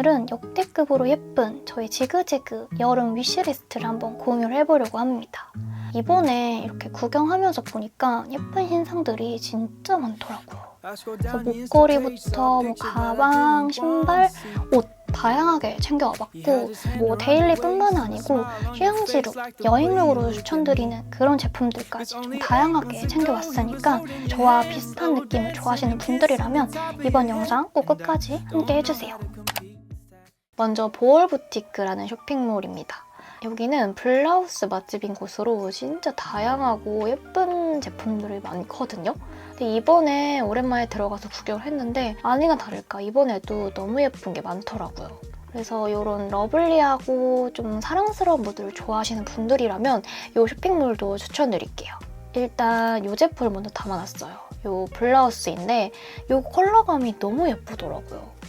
오늘은 역대급으로 예쁜 저희 지그재그 여름 위시리스트를 한번 공유를 해보려고 합니다. 이번에 이렇게 구경하면서 보니까 예쁜 신상들이 진짜 많더라고요. 목걸이부터 뭐 가방, 신발, 옷 다양하게 챙겨와봤고 뭐 데일리뿐만 아니고 휴양지룩, 여행룩으로 추천드리는 그런 제품들까지 좀 다양하게 챙겨왔으니까 저와 비슷한 느낌을 좋아하시는 분들이라면 이번 영상 꼭 끝까지 함께 해주세요. 먼저 보얼부티크라는 쇼핑몰입니다. 여기는 블라우스 맛집인 곳으로 진짜 다양하고 예쁜 제품들이 많거든요. 근데 이번에 오랜만에 들어가서 구경을 했는데 아니나 다를까 이번에도 너무 예쁜 게 많더라고요. 그래서 이런 러블리하고 좀 사랑스러운 무드를 좋아하시는 분들이라면 이 쇼핑몰도 추천드릴게요. 일단 이 제품을 먼저 담아놨어요. 이 블라우스인데 이 컬러감이 너무 예쁘더라고요.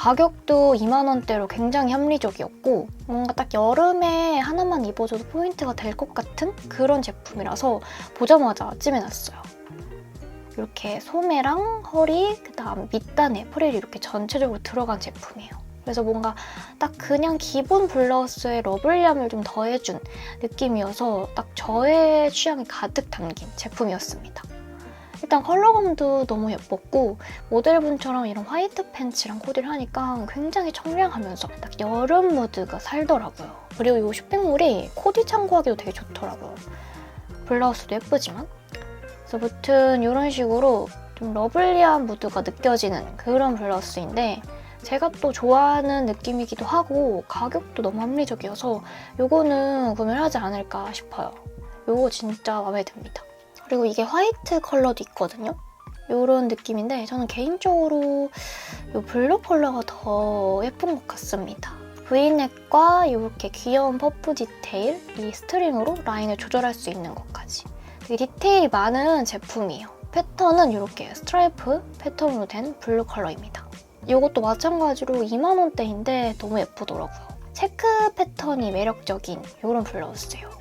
가격도 2만 원대로 굉장히 합리적이었고 뭔가 딱 여름에 하나만 입어줘도 포인트가 될 것 같은 그런 제품이라서 보자마자 찜해놨어요. 이렇게 소매랑 허리, 그 다음 밑단에 프릴이 이렇게 전체적으로 들어간 제품이에요. 그래서 뭔가 딱 그냥 기본 블라우스에 러블리함을 좀 더해준 느낌이어서 딱 저의 취향이 가득 담긴 제품이었습니다. 일단 컬러감도 너무 예뻤고 모델분처럼 이런 화이트 팬츠랑 코디를 하니까 굉장히 청량하면서 딱 여름 무드가 살더라고요. 그리고 이 쇼핑몰이 코디 참고하기도 되게 좋더라고요. 블라우스도 예쁘지만 그래서 무튼 이런 식으로 좀 러블리한 무드가 느껴지는 그런 블라우스인데 제가 또 좋아하는 느낌이기도 하고 가격도 너무 합리적이어서 이거는 구매를 하지 않을까 싶어요. 이거 진짜 마음에 듭니다. 그리고 이게 화이트 컬러도 있거든요. 이런 느낌인데 저는 개인적으로 이 블루 컬러가 더 예쁜 것 같습니다. 브이넥과 이렇게 귀여운 퍼프 디테일, 이 스트링으로 라인을 조절할 수 있는 것까지. 되게 디테일이 많은 제품이에요. 패턴은 이렇게 스트라이프 패턴으로 된 블루 컬러입니다. 이것도 마찬가지로 2만 원대인데 너무 예쁘더라고요. 체크 패턴이 매력적인 이런 블라우스예요.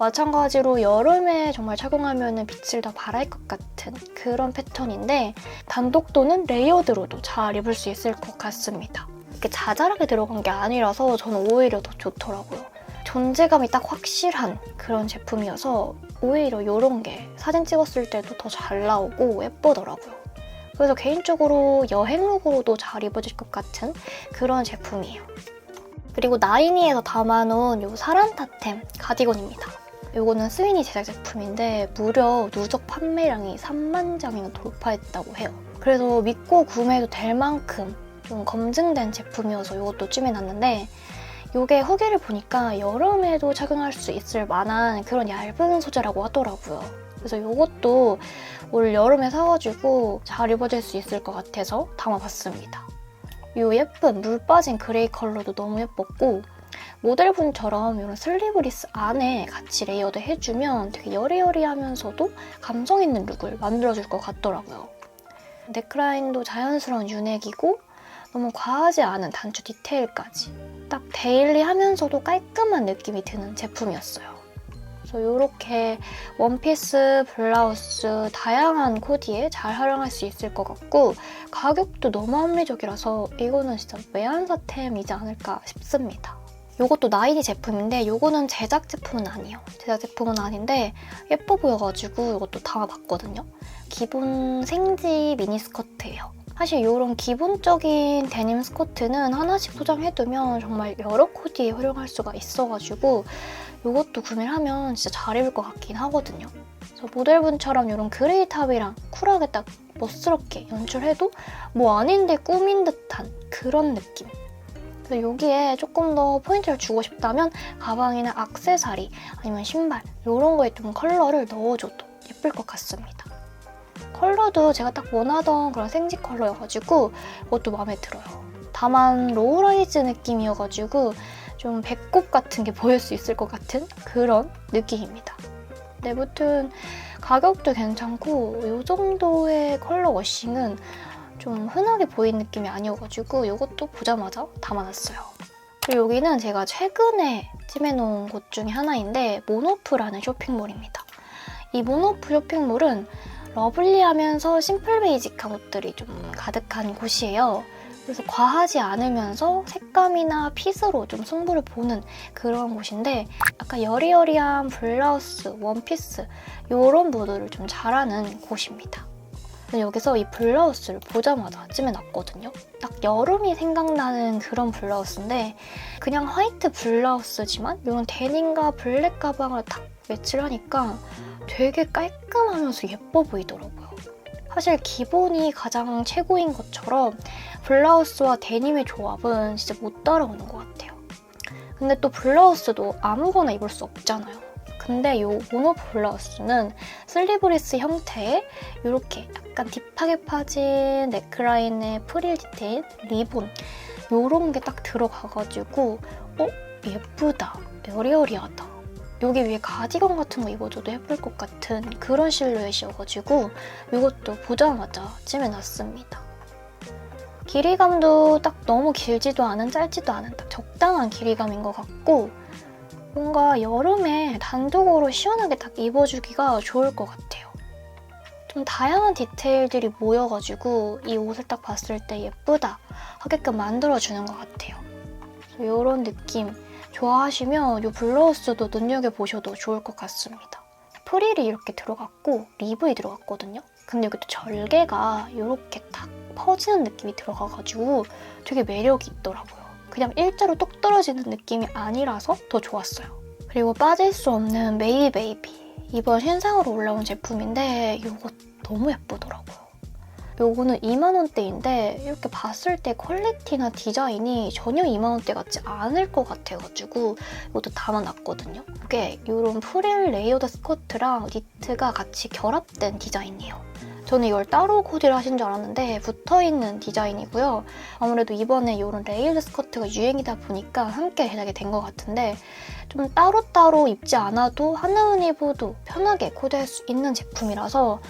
마찬가지로 여름에 정말 착용하면 빛을 더 발할 것 같은 그런 패턴인데 단독 또는 레이어드로도 잘 입을 수 있을 것 같습니다. 이렇게 자잘하게 들어간 게 아니라서 저는 오히려 더 좋더라고요. 존재감이 딱 확실한 그런 제품이어서 오히려 이런 게 사진 찍었을 때도 더 잘 나오고 예쁘더라고요. 그래서 개인적으로 여행룩으로도 잘 입어질 것 같은 그런 제품이에요. 그리고 나이니에서 담아놓은 이 사란타템 가디건입니다. 이거는 스위니 제작 제품인데 무려 누적 판매량이 3만 장이 돌파했다고 해요. 그래서 믿고 구매해도 될 만큼 좀 검증된 제품이어서 이것도 찜해놨는데 이게 후기를 보니까 여름에도 착용할 수 있을 만한 그런 얇은 소재라고 하더라고요. 그래서 이것도 올 여름에 사가지고 잘 입어질 수 있을 것 같아서 담아봤습니다. 이 예쁜 물 빠진 그레이 컬러도 너무 예뻤고 모델분처럼 이런 슬리브리스 안에 같이 레이어드 해주면 되게 여리여리하면서도 감성 있는 룩을 만들어줄 것 같더라고요. 넥라인도 자연스러운 윤색이고 너무 과하지 않은 단추 디테일까지 딱 데일리 하면서도 깔끔한 느낌이 드는 제품이었어요. 그래서 이렇게 원피스, 블라우스 다양한 코디에 잘 활용할 수 있을 것 같고 가격도 너무 합리적이라서 이거는 진짜 외환사템이지 않을까 싶습니다. 이것도 나이디 제품인데 이거는 제작 제품은 아니에요. 제작 제품은 아닌데 예뻐 보여가지고 이것도 담아봤거든요. 기본 생지 미니스커트예요. 사실 이런 기본적인 데님 스커트는 하나씩 소장해두면 정말 여러 코디에 활용할 수가 있어가지고 이것도 구매를 하면 진짜 잘 입을 것 같긴 하거든요. 그래서 모델분처럼 이런 그레이 탑이랑 쿨하게 딱 멋스럽게 연출해도 뭐 아닌데 꾸민 듯한 그런 느낌. 그래서 여기에 조금 더 포인트를 주고 싶다면 가방이나 악세사리 아니면 신발 이런 거에 좀 컬러를 넣어줘도 예쁠 것 같습니다. 컬러도 제가 딱 원하던 그런 생지 컬러여가지고 이것도 마음에 들어요. 다만 로우라이즈 느낌이어가지고 좀 배꼽 같은 게 보일 수 있을 것 같은 그런 느낌입니다. 네, 무튼 가격도 괜찮고 이 정도의 컬러 워싱은 좀 흔하게 보이는 느낌이 아니어가지고 이것도 보자마자 담아놨어요. 그리고 여기는 제가 최근에 찜해놓은 곳 중에 하나인데 모노프라는 쇼핑몰입니다. 이 모노프 쇼핑몰은 러블리하면서 심플 베이직한 옷들이 좀 가득한 곳이에요. 그래서 과하지 않으면서 색감이나 핏으로 좀 승부를 보는 그런 곳인데 약간 여리여리한 블라우스, 원피스 이런 무드를 좀 잘하는 곳입니다. 근데 여기서 이 블라우스를 보자마자 찜해 놨거든요. 딱 여름이 생각나는 그런 블라우스인데 그냥 화이트 블라우스지만 이런 데님과 블랙 가방을 딱 매치를 하니까 되게 깔끔하면서 예뻐 보이더라고요. 사실 기본이 가장 최고인 것처럼 블라우스와 데님의 조합은 진짜 못 따라오는 것 같아요. 근데 또 블라우스도 아무거나 입을 수 없잖아요. 근데 이 모노 블라우스는 슬리브리스 형태의 이렇게 약간 딥하게 파진 넥라인에 프릴 디테일, 리본 이런 게 딱 들어가가지고 어? 예쁘다, 여리여리하다 여기 위에 가디건 같은 거 입어줘도 예쁠 것 같은 그런 실루엣이어가지고 이것도 보자마자 찜해 놨습니다. 길이감도 딱 너무 길지도 않은 짧지도 않은 딱 적당한 길이감인 것 같고 뭔가 여름에 단독으로 시원하게 딱 입어주기가 좋을 것 같아요. 좀 다양한 디테일들이 모여가지고 이 옷을 딱 봤을 때 예쁘다 하게끔 만들어주는 것 같아요. 이런 느낌 좋아하시면 이 블라우스도 눈여겨보셔도 좋을 것 같습니다. 프릴이 이렇게 들어갔고 리브이 들어갔거든요. 근데 여기 또 절개가 이렇게 딱 퍼지는 느낌이 들어가가지고 되게 매력이 있더라고요. 그냥 일자로 똑 떨어지는 느낌이 아니라서 더 좋았어요. 그리고 빠질 수 없는 메이 베이비. 이번 신상으로 올라온 제품인데 이거 너무 예쁘더라고요. 요거는 2만원대인데 이렇게 봤을 때 퀄리티나 디자인이 전혀 2만원대 같지 않을 것 같아가지고 이것도 담아놨거든요. 이게 이런 프릴 레이어드 스커트랑 니트가 같이 결합된 디자인이에요. 저는 이걸 따로 코디를 하신 줄 알았는데 붙어있는 디자인이고요. 아무래도 이번에 이런 레이어드 스커트가 유행이다 보니까 함께 제작이 된 것 같은데 좀 따로따로 입지 않아도 하나만 입어도 편하게 코디할 수 있는 제품이라서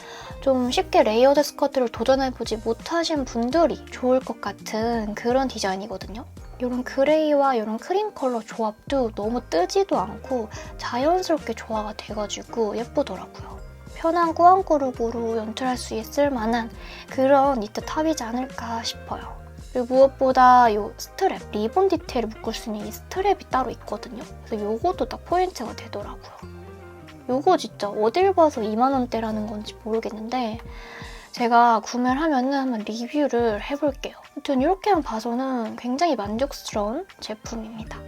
좀 쉽게 레이어드 스커트를 도전해보지 못하신 분들이 좋을 것 같은 그런 디자인이거든요. 이런 그레이와 이런 크림 컬러 조합도 너무 뜨지도 않고 자연스럽게 조화가 돼가지고 예쁘더라고요. 편한 꾸안꾸룩으로 연출할 수 있을 만한 그런 니트 탑이지 않을까 싶어요. 그리고 무엇보다 이 스트랩, 리본 디테일을 묶을 수 있는 이 스트랩이 따로 있거든요. 그래서 이것도 딱 포인트가 되더라고요. 이거 진짜 어딜 봐서 2만원대라는 건지 모르겠는데 제가 구매를 하면은 한번 리뷰를 해볼게요. 아무튼 이렇게만 봐서는 굉장히 만족스러운 제품입니다.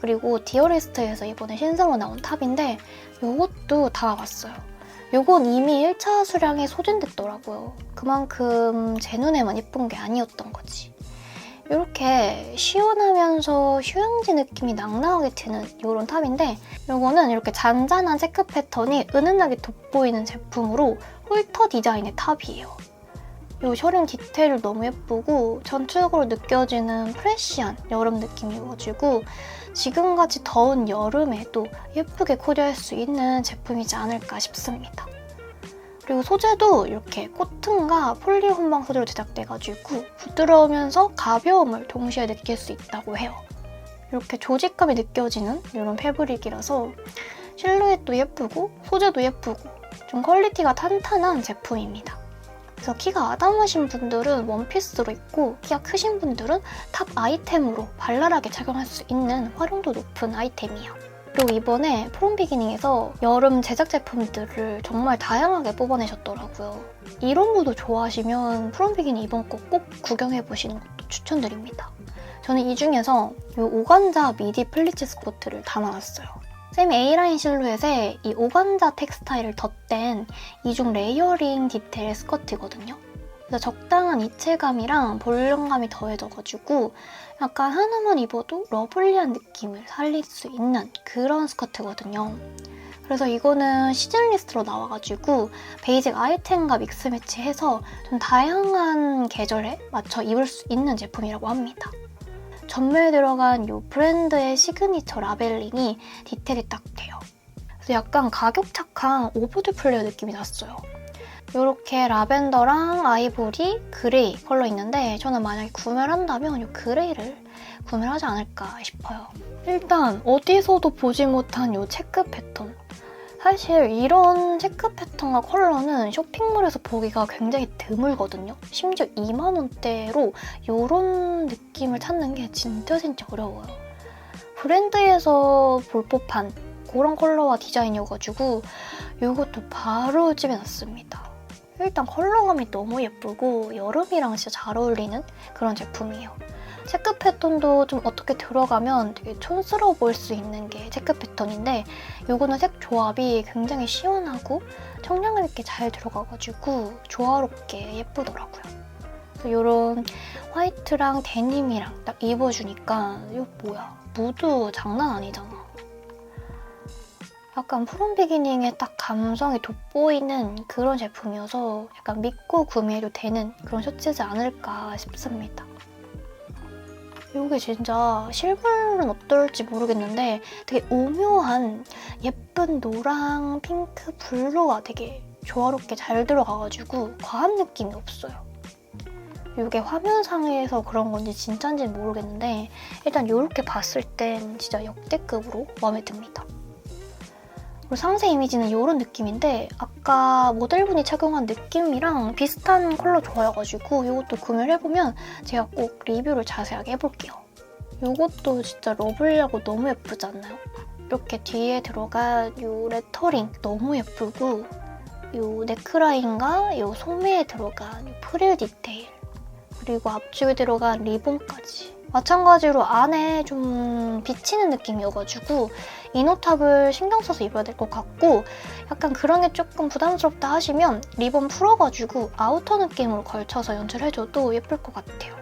그리고 디어리스트에서 이번에 신상으로 나온 탑인데 이것도 다 왔어요. 이건 이미 1차 수량에 소진됐더라고요. 그만큼 제 눈에만 예쁜 게 아니었던 거지. 이렇게 시원하면서 휴양지 느낌이 낭낭하게 드는 이런 탑인데 이거는 이렇게 잔잔한 체크 패턴이 은은하게 돋보이는 제품으로 홀터 디자인의 탑이에요. 이 셔링 디테일 너무 예쁘고 전체적으로 느껴지는 프레쉬한 여름 느낌이어가지고 지금같이 더운 여름에도 예쁘게 코디할 수 있는 제품이지 않을까 싶습니다. 그리고 소재도 이렇게 코튼과 폴리 혼방 소재로 제작돼가지고 부드러우면서 가벼움을 동시에 느낄 수 있다고 해요. 이렇게 조직감이 느껴지는 이런 패브릭이라서 실루엣도 예쁘고 소재도 예쁘고 좀 퀄리티가 탄탄한 제품입니다. 그래서 키가 아담하신 분들은 원피스로 입고 키가 크신 분들은 탑 아이템으로 발랄하게 착용할 수 있는 활용도 높은 아이템이에요. 그리고 이번에 프롬 비기닝에서 여름 제작 제품들을 정말 다양하게 뽑아내셨더라고요. 이런 무도 좋아하시면 프롬 비기닝 이번 거 꼭 구경해보시는 것도 추천드립니다. 저는 이 중에서 이 오간자 미디 플리츠 스커트를 담아놨어요. 세미 A라인 실루엣에 이 오간자 텍스타일을 덧댄 이중 레이어링 디테일 스커트거든요. 그래서 적당한 입체감이랑 볼륨감이 더해져가지고 약간 하나만 입어도 러블리한 느낌을 살릴 수 있는 그런 스커트거든요. 그래서 이거는 시즌 리스트로 나와가지고 베이직 아이템과 믹스 매치해서 좀 다양한 계절에 맞춰 입을 수 있는 제품이라고 합니다. 전면에 들어간 이 브랜드의 시그니처 라벨링이 디테일이 딱 돼요. 그래서 약간 가격 착한 오버드 플레어 느낌이 났어요. 이렇게 라벤더랑 아이보리, 그레이 컬러 있는데 저는 만약에 구매를 한다면 이 그레이를 구매를 하지 않을까 싶어요. 일단 어디서도 보지 못한 이 체크 패턴 사실 이런 체크 패턴과 컬러는 쇼핑몰에서 보기가 굉장히 드물거든요. 심지어 2만 원대로 이런 느낌을 찾는 게 진짜 진짜 어려워요. 브랜드에서 볼 법한 그런 컬러와 디자인이어가지고 이것도 바로 집에 놨습니다. 일단 컬러감이 너무 예쁘고 여름이랑 진짜 잘 어울리는 그런 제품이에요. 체크 패턴도 좀 어떻게 들어가면 되게 촌스러워 보일 수 있는 게 체크 패턴인데 이거는 색 조합이 굉장히 시원하고 청량감 있게 잘 들어가가지고 조화롭게 예쁘더라고요. 이런 화이트랑 데님이랑 딱 입어주니까 이거 뭐야 무드 장난 아니잖아. 약간 푸른 비기닝에 딱 감성이 돋보이는 그런 제품이어서 약간 믿고 구매해도 되는 그런 셔츠지 않을까 싶습니다. 이게 진짜 실물은 어떨지 모르겠는데 되게 오묘한 예쁜 노랑, 핑크, 블루가 되게 조화롭게 잘 들어가가지고 과한 느낌이 없어요. 이게 화면상에서 그런 건지 진짜인지는 모르겠는데 일단 이렇게 봤을 땐 진짜 역대급으로 마음에 듭니다. 그리고 상세 이미지는 이런 느낌인데 아까 모델분이 착용한 느낌이랑 비슷한 컬러 좋아해가지고 이것도 구매를 해보면 제가 꼭 리뷰를 자세하게 해볼게요. 이것도 진짜 러블리하고 너무 예쁘지 않나요? 이렇게 뒤에 들어간 이 레터링 너무 예쁘고 이 넥라인과 이 소매에 들어간 이 프릴 디테일 그리고 앞쪽에 들어간 리본까지 마찬가지로 안에 좀 비치는 느낌이어가지고 이너탑을 신경 써서 입어야 될 것 같고 약간 그런 게 조금 부담스럽다 하시면 리본 풀어가지고 아우터 느낌으로 걸쳐서 연출해줘도 예쁠 것 같아요.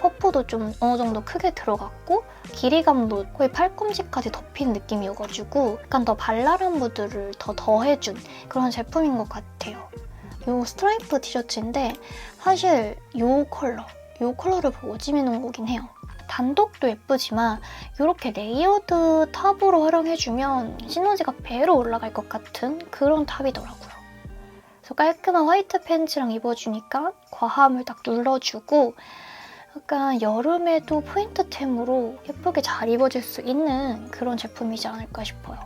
퍼프도 좀 어느 정도 크게 들어갔고 길이감도 거의 팔꿈치까지 덮인 느낌이어가지고 약간 더 발랄한 무드를 더 더해준 그런 제품인 것 같아요. 이 스트라이프 티셔츠인데 사실 이 컬러, 이 컬러를 보고 찜해놓은 거긴 해요. 단독도 예쁘지만 이렇게 레이어드 탑으로 활용해주면 시너지가 배로 올라갈 것 같은 그런 탑이더라고요. 그래서 깔끔한 화이트 팬츠랑 입어주니까 과함을 딱 눌러주고 약간 여름에도 포인트템으로 예쁘게 잘 입어질 수 있는 그런 제품이지 않을까 싶어요.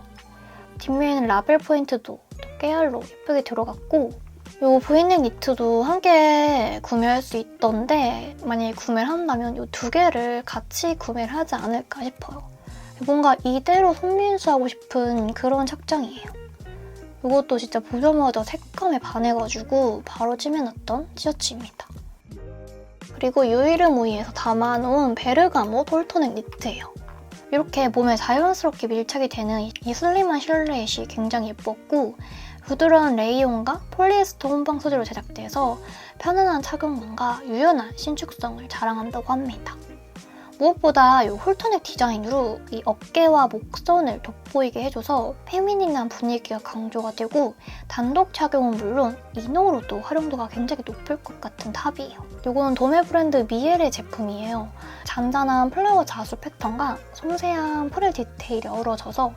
뒷면에는 라벨 포인트도 깨알로 예쁘게 들어갔고 이 브이넥 니트도 한 개 구매할 수 있던데 만약에 구매를 한다면 이두 개를 같이 구매를 하지 않을까 싶어요. 뭔가 이대로 손민수하고 싶은 그런 착장이에요. 이것도 진짜 보자마자 색감에 반해가지고 바로 찜해놨던 티셔츠입니다. 그리고 유이르무이에서 담아놓은 베르가모 톨토넥 니트예요. 이렇게 몸에 자연스럽게 밀착이 되는 이 슬림한 실루엣이 굉장히 예뻤고 부드러운 레이온과 폴리에스터 혼방 소재로 제작돼서 편안한 착용감과 유연한 신축성을 자랑한다고 합니다. 무엇보다 이 홀터넥 디자인으로 이 어깨와 목선을 돋보이게 해줘서 페미닌한 분위기가 강조가 되고 단독 착용은 물론 이너로도 활용도가 굉장히 높을 것 같은 탑이에요. 이거는 도메 브랜드 미엘의 제품이에요. 잔잔한 플라워 자수 패턴과 섬세한 프릴 디테일이 어우러져서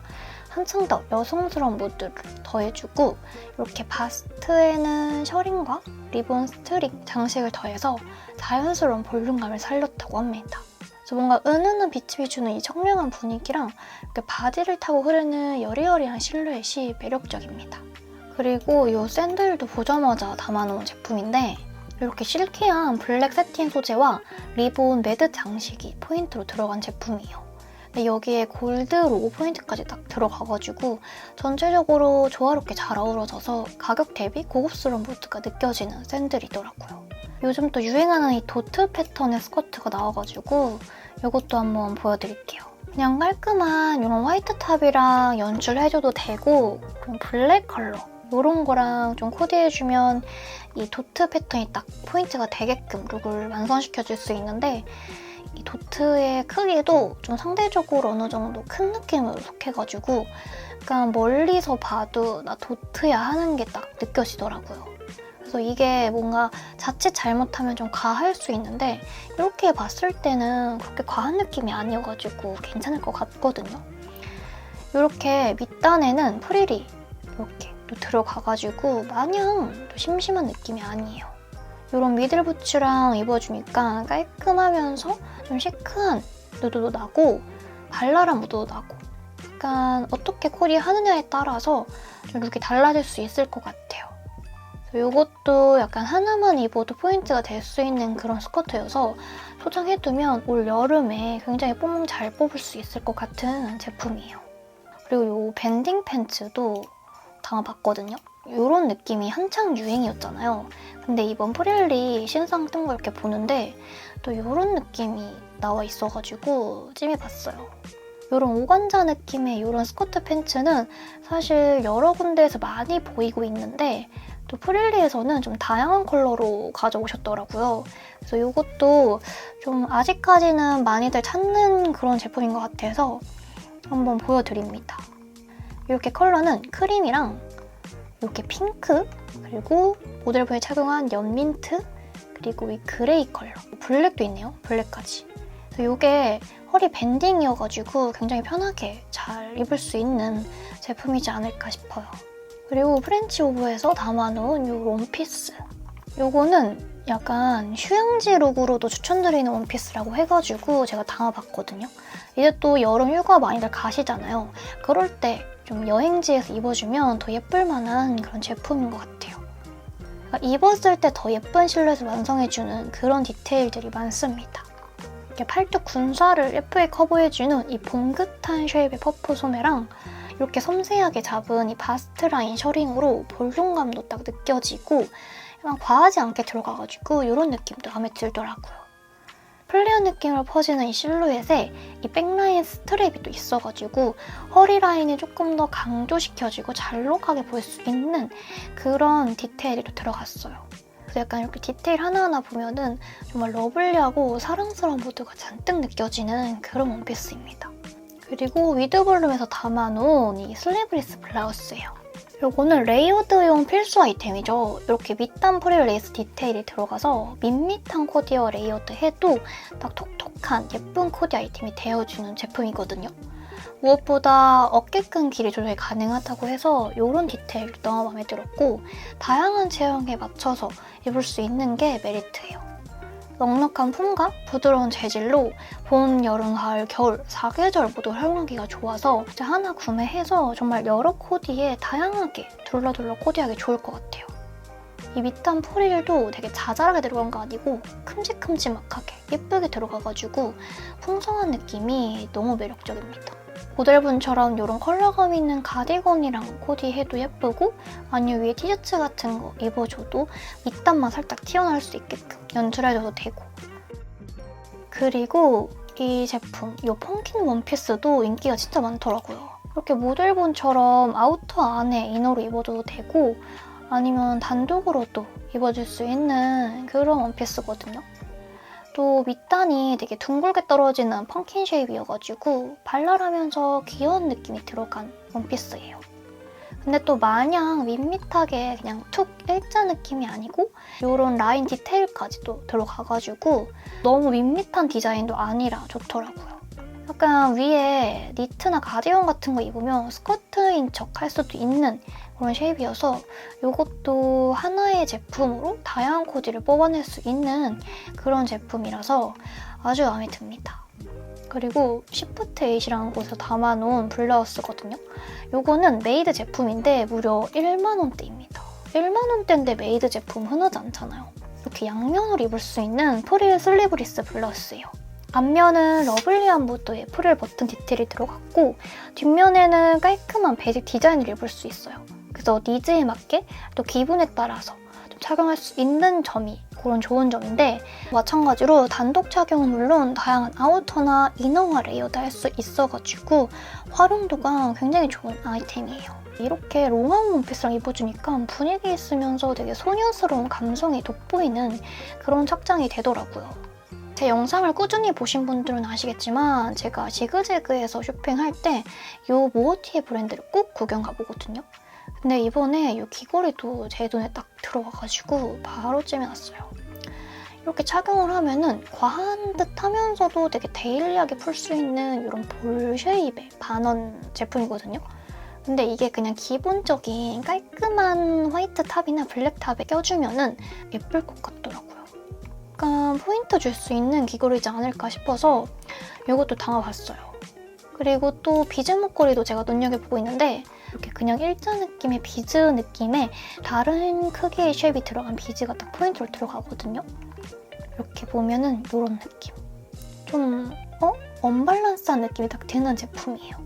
한층 더 여성스러운 무드를 더해주고 이렇게 바스트에는 셔링과 리본 스트링 장식을 더해서 자연스러운 볼륨감을 살렸다고 합니다. 그래서 뭔가 은은한 빛이 주는 이 청량한 분위기랑 이렇게 바지를 타고 흐르는 여리여리한 실루엣이 매력적입니다. 그리고 이 샌들도 보자마자 담아놓은 제품인데 이렇게 실키한 블랙 세틴 소재와 리본 매드 장식이 포인트로 들어간 제품이에요. 근데 여기에 골드 로고 포인트까지 딱 들어가가지고 전체적으로 조화롭게 잘 어우러져서 가격 대비 고급스러운 무드가 느껴지는 샌들이더라고요. 요즘 또 유행하는 이 도트 패턴의 스커트가 나와가지고 이것도 한번 보여드릴게요. 그냥 깔끔한 이런 화이트 탑이랑 연출해줘도 되고 그럼 블랙 컬러 이런 거랑 좀 코디해주면 이 도트 패턴이 딱 포인트가 되게끔 룩을 완성시켜줄 수 있는데 이 도트의 크기도 좀 상대적으로 어느 정도 큰 느낌으로 속해가지고 약간 멀리서 봐도 나 도트야 하는 게 딱 느껴지더라고요. 그래서 이게 뭔가 자칫 잘못하면 좀 과할 수 있는데 이렇게 봤을 때는 그렇게 과한 느낌이 아니어가지고 괜찮을 것 같거든요. 이렇게 밑단에는 프릴이 이렇게 또 들어가가지고 마냥 또 심심한 느낌이 아니에요. 이런 미들 부츠랑 입어주니까 깔끔하면서 좀 시크한 무드도 나고 발랄한 무드도 나고 약간 어떻게 코디하느냐에 따라서 좀 룩이 달라질 수 있을 것 같아요. 이것도 약간 하나만 입어도 포인트가 될 수 있는 그런 스커트여서 소장해두면 올 여름에 굉장히 뽕 잘 뽑을 수 있을 것 같은 제품이에요. 그리고 이 밴딩 팬츠도 담아봤거든요. 이런 느낌이 한창 유행이었잖아요. 근데 이번 프릴리 신상 뜬거 이렇게 보는데 또 이런 느낌이 나와 있어가지고 찜해봤어요. 이런 오관자 느낌의 이런 스커트 팬츠는 사실 여러 군데에서 많이 보이고 있는데 또 프릴리에서는 좀 다양한 컬러로 가져오셨더라고요. 그래서 이것도 좀 아직까지는 많이들 찾는 그런 제품인 것 같아서 한번 보여드립니다. 이렇게 컬러는 크림이랑 이렇게 핑크 그리고 모델분이 착용한 연민트 그리고 이 그레이 컬러 블랙도 있네요. 블랙까지. 그래서 이게 허리 밴딩이어가지고 굉장히 편하게 잘 입을 수 있는 제품이지 않을까 싶어요. 그리고 프렌치 오브에서 담아놓은 이 원피스. 요거는 약간 휴양지 룩으로도 추천드리는 원피스라고 해가지고 제가 담아봤거든요. 이제 또 여름 휴가 많이들 가시잖아요. 그럴 때 좀 여행지에서 입어주면 더 예쁠 만한 그런 제품인 것 같아요. 그러니까 입었을 때 더 예쁜 실루엣을 완성해주는 그런 디테일들이 많습니다. 이렇게 팔뚝 군살을 예쁘게 커버해주는 이 봉긋한 쉐입의 퍼프 소매랑 이렇게 섬세하게 잡은 이 바스트 라인 셔링으로 볼륨감도 딱 느껴지고 과하지 않게 들어가가지고 이런 느낌도 마음에 들더라고요. 플레어 느낌을 퍼지는 이 실루엣에 이 백라인 스트랩이 또 있어가지고 허리 라인이 조금 더 강조시켜지고 잘록하게 보일 수 있는 그런 디테일이 또 들어갔어요. 그래서 약간 이렇게 디테일 하나하나 보면은 정말 러블리하고 사랑스러운 모드가 잔뜩 느껴지는 그런 원피스입니다. 그리고 위드볼룸에서 담아놓은 이 슬리브리스 블라우스예요. 이거는 레이어드용 필수 아이템이죠. 이렇게 밑단 프릴 레이스 디테일이 들어가서 밋밋한 코디어 레이어드 해도 딱 톡톡한 예쁜 코디 아이템이 되어주는 제품이거든요. 무엇보다 어깨끈 길이 조절이 가능하다고 해서 이런 디테일도 너무 마음에 들었고 다양한 체형에 맞춰서 입을 수 있는 게 메리트예요. 넉넉한 품과 부드러운 재질로 봄, 여름, 가을, 겨울 4계절 모두 활용하기가 좋아서 이제 하나 구매해서 정말 여러 코디에 다양하게 둘러둘러 코디하기 좋을 것 같아요. 이 밑단 프릴도 되게 자잘하게 들어간 거 아니고 큼직큼직하게 예쁘게 들어가가지고 풍성한 느낌이 너무 매력적입니다. 모델분처럼 이런 컬러감 있는 가디건이랑 코디해도 예쁘고 아니면 위에 티셔츠 같은 거 입어줘도 밑단만 살짝 튀어나올 수 있게끔 연출해줘도 되고 그리고 이 제품, 이 펑킨 원피스도 인기가 진짜 많더라고요. 이렇게 모델분처럼 아우터 안에 이너로 입어줘도 되고 아니면 단독으로도 입어줄 수 있는 그런 원피스거든요. 또 밑단이 되게 둥글게 떨어지는 펑킨 쉐입이어가지고 발랄하면서 귀여운 느낌이 들어간 원피스예요. 근데 또 마냥 밋밋하게 그냥 툭 일자 느낌이 아니고 이런 라인 디테일까지도 들어가가지고 너무 밋밋한 디자인도 아니라 좋더라고요. 약간 위에 니트나 가디건 같은 거 입으면 스커트인 척 할 수도 있는 그런 쉐입이어서 이것도 하나의 제품으로 다양한 코디를 뽑아낼 수 있는 그런 제품이라서 아주 마음에 듭니다. 그리고 시프트 8이라는 곳에서 담아놓은 블라우스거든요. 이거는 메이드 제품인데 무려 1만 원대입니다. 1만 원대인데 메이드 제품 흔하지 않잖아요. 이렇게 양면으로 입을 수 있는 프릴 슬리브리스 블라우스예요. 앞면은 러블리한 무드의 프릴 버튼 디테일이 들어갔고 뒷면에는 깔끔한 베이직 디자인을 입을 수 있어요. 그래서 니즈에 맞게 또 기분에 따라서 좀 착용할 수 있는 점이 그런 좋은 점인데 마찬가지로 단독 착용은 물론 다양한 아우터나 이너와 레이어드 할 수 있어가지고 활용도가 굉장히 좋은 아이템이에요. 이렇게 롱아운 원피스랑 입어주니까 분위기 있으면서 되게 소녀스러운 감성이 돋보이는 그런 착장이 되더라고요. 제 영상을 꾸준히 보신 분들은 아시겠지만 제가 지그재그에서 쇼핑할 때 이 모어티의 브랜드를 꼭 구경 가보거든요. 근데 이번에 이 귀걸이도 제 눈에 딱 들어와가지고 바로 찜해놨어요. 이렇게 착용을 하면은 과한 듯 하면서도 되게 데일리하게 풀 수 있는 이런 볼 쉐입의 반원 제품이거든요. 근데 이게 그냥 기본적인 깔끔한 화이트 탑이나 블랙 탑에 껴주면은 예쁠 것 같더라고요. 약간 포인트 줄 수 있는 귀걸이지 않을까 싶어서 이것도 담아봤어요. 그리고 또 비즈 목걸이도 제가 눈여겨보고 있는데 이렇게 그냥 일자 느낌의 비즈 느낌의 다른 크기의 쉐입이 들어간 비즈가 딱 포인트로 들어가거든요. 이렇게 보면은 이런 느낌. 좀 어? 언밸런스한 느낌이 딱 드는 제품이에요.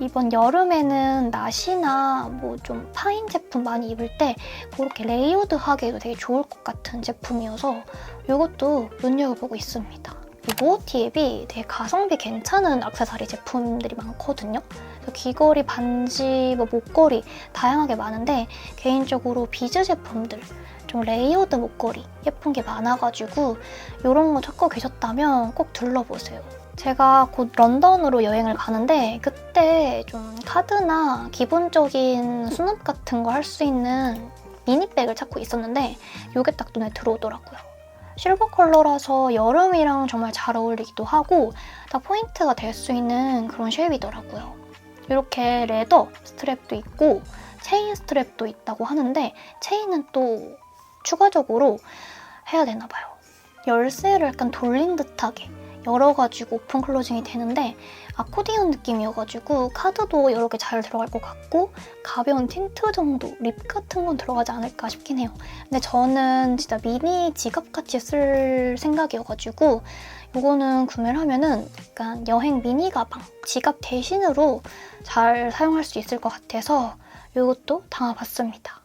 이번 여름에는 나시나 뭐 좀 파인 제품 많이 입을 때 그렇게 레이어드하게도 되게 좋을 것 같은 제품이어서 이것도 눈여겨보고 있습니다. 이 모어티 앱이 되게 가성비 괜찮은 액세서리 제품들이 많거든요. 귀걸이, 반지, 뭐 목걸이 다양하게 많은데 개인적으로 비즈 제품들 좀 레이어드 목걸이 예쁜 게 많아가지고 이런 거 찾고 계셨다면 꼭 둘러보세요. 제가 곧 런던으로 여행을 가는데 그때 좀 카드나 기본적인 수납 같은 거 할 수 있는 미니백을 찾고 있었는데 이게 딱 눈에 들어오더라고요. 실버 컬러라서 여름이랑 정말 잘 어울리기도 하고 딱 포인트가 될 수 있는 그런 쉐입이더라고요. 이렇게 레더 스트랩도 있고 체인 스트랩도 있다고 하는데 체인은 또 추가적으로 해야 되나 봐요. 열쇠를 약간 돌린 듯하게 열어가지고 오픈 클로징이 되는데 아코디언 느낌이어가지고 카드도 여러 개 잘 들어갈 것 같고 가벼운 틴트 정도, 립 같은 건 들어가지 않을까 싶긴 해요. 근데 저는 진짜 미니 지갑같이 쓸 생각이어가지고 이거는 구매를 하면은 약간 여행 미니 가방, 지갑 대신으로 잘 사용할 수 있을 것 같아서 이것도 담아봤습니다.